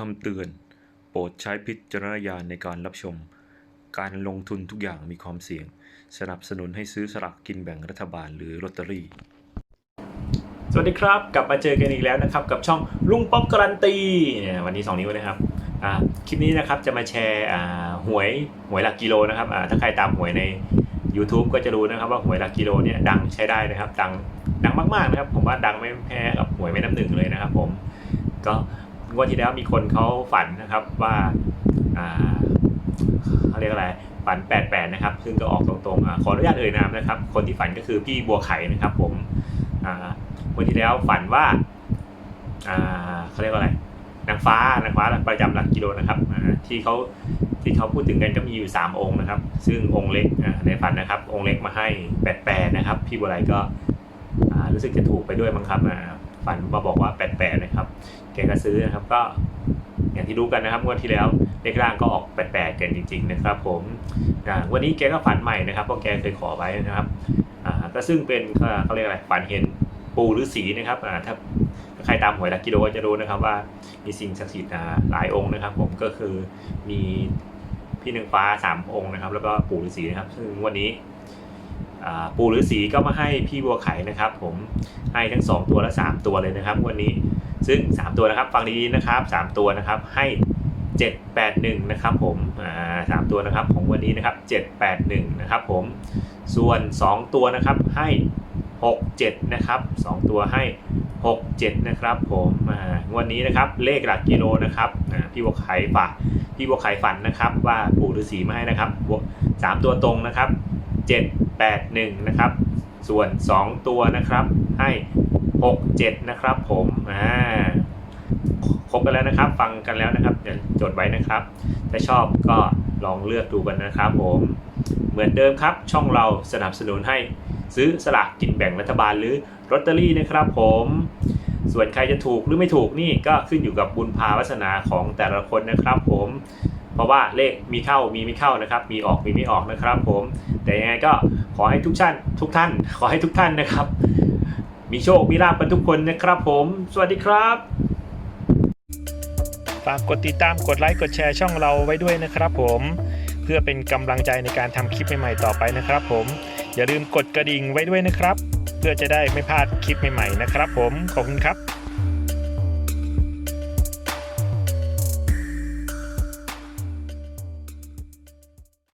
คำเตือน โปรดใช้พิจารณญาณในการรับชม การลงทุนทุกอย่างมีความเสี่ยง สนับสนุนให้ซื้อสลากกินแบ่งรัฐบาลหรือลอตเตอรี่ สวัสดีครับ กลับมาเจอกันอีกแล้วนะครับ กับช่องลุงป๊อปการันตีเนี่ยวันนี้ 2 นิ้วนะครับอ่าคลิปนี้นะครับจะมาแชร์อ่าหวยหวยหลักกิโลนะครับอ่าถ้าใครตามหวยใน YouTube ก็จะรู้นะครับว่าหวยหลักกิโลเนี่ยดังใช้ได้นะครับ ดังดังมากๆนะครับ ผมว่าดังไม่แพ้กับหวยแม่น้ำหนึ่งเลยนะครับ ผมก็ งวดที่แล้วมีคนเขาฝันนะครับว่าเขาเรียกอะไรฝัน 88 นะครับ ซึ่งก็ออกตรงๆ ขออนุญาตเอ่ยนามนะครับ คนที่ฝันก็คือพี่บัวไข่นะครับ ผมอ่าวันที่แล้วฝันว่าเขาเรียกว่าอะไรนางฟ้านางฟ้าประจำหลักกิโลนะครับที่เขาที่เขาพูดถึงกันก็มีอยู่ 3 องค์นะครับ ซึ่งองค์เล็กในฝันนะครับ องค์เล็กมาให้แปดแปดนะครับ พี่บัวไรก็รู้สึกจะถูกไปด้วยมั้งครับฝันมาบอกว่าแปดแปดนะครับ กก็ซื้อนะครับก็อย่างที่รู้กันนะครับงวดที่แล้วเลขล่างก็ออกแปดแปดกันจริง ๆ นะครับ ผมวันนี้แกก็ฝันใหม่นะครับเพราะแกเคยขอไว้นะครับก็ซึ่งเป็นเขาเรียกอะไรฝันเห็นปูหรือสีนะครับถ้าใครตามหวยหลักกิโลก็จะรู้นะครับว่ามีสิ่งศักดิ์สิทธิ์หลายองค์นะครับ ผมก็คือมีพี่หนึ่งฟ้าสามองค์นะครับ แล้วก็ปู่ฤาษีนะครับ ซึ่งวันนี้ปู่ฤาษีก็มาให้พี่บัวไข่นะครับ ผมให้ทั้งสองตัวและสามตัวเลยนะครับ วันนี้ ซึ่งสามตัวนะครับ ฟังดีๆนะครับสามตัวนะครับให้ 781 นะครับผมอ่าสามตัวนะครับของวันนี้นะครับ 781 นะครับผม ส่วน 2 ตัวนะครับให้ 67 นะครับ 2 ตัวให้ 67 นะครับผมอ่างวันนี้นะครับเลขหลักกิโลนะครับอ่าพี่บัวไข่ฝากพี่บัวไข่ฝันนะครับว่าปู่ฤาษีมาให้นะครับสามตัวตรงนะครับ 781 นะครับ ส่วน 2 ตัวนะครับให้ 67 นะครับผมอ่าครบกันแล้วนะครับ ฟังกันแล้วนะครับเดี๋ยวจดไว้นะครับ ถ้าชอบก็ลองเลือกดูกันนะครับผมเหมือนเดิมครับ ช่องเราสนับสนุนให้ซื้อสลากกินแบ่งรัฐบาลหรือลอตเตอรี่นะครับผมส่วนใครจะถูกหรือไม่ถูกนี่ก็ขึ้นอยู่กับบุญพาวาสนาของแต่ละคนนะครับผม เพราะว่าเลขมีเข้ามีไม่เข้านะครับ มีออกมีไม่ออกนะครับผม แต่ยังไงก็ขอให้ทุกท่านทุกท่าน ขอให้ทุกท่านนะครับ มีโชค มีลาภกันทุกคนนะครับผม สวัสดีครับ ฝากกดติดตาม กดไลค์ กดแชร์ช่องเราไว้ด้วยนะครับผม เพื่อเป็นกำลังใจในการทำคลิปใหม่ๆต่อไปนะครับผม อย่าลืมกดกระดิ่งไว้ด้วยนะครับ เพื่อจะได้ไม่พลาดคลิปใหม่ๆนะครับผม ขอบคุณครับ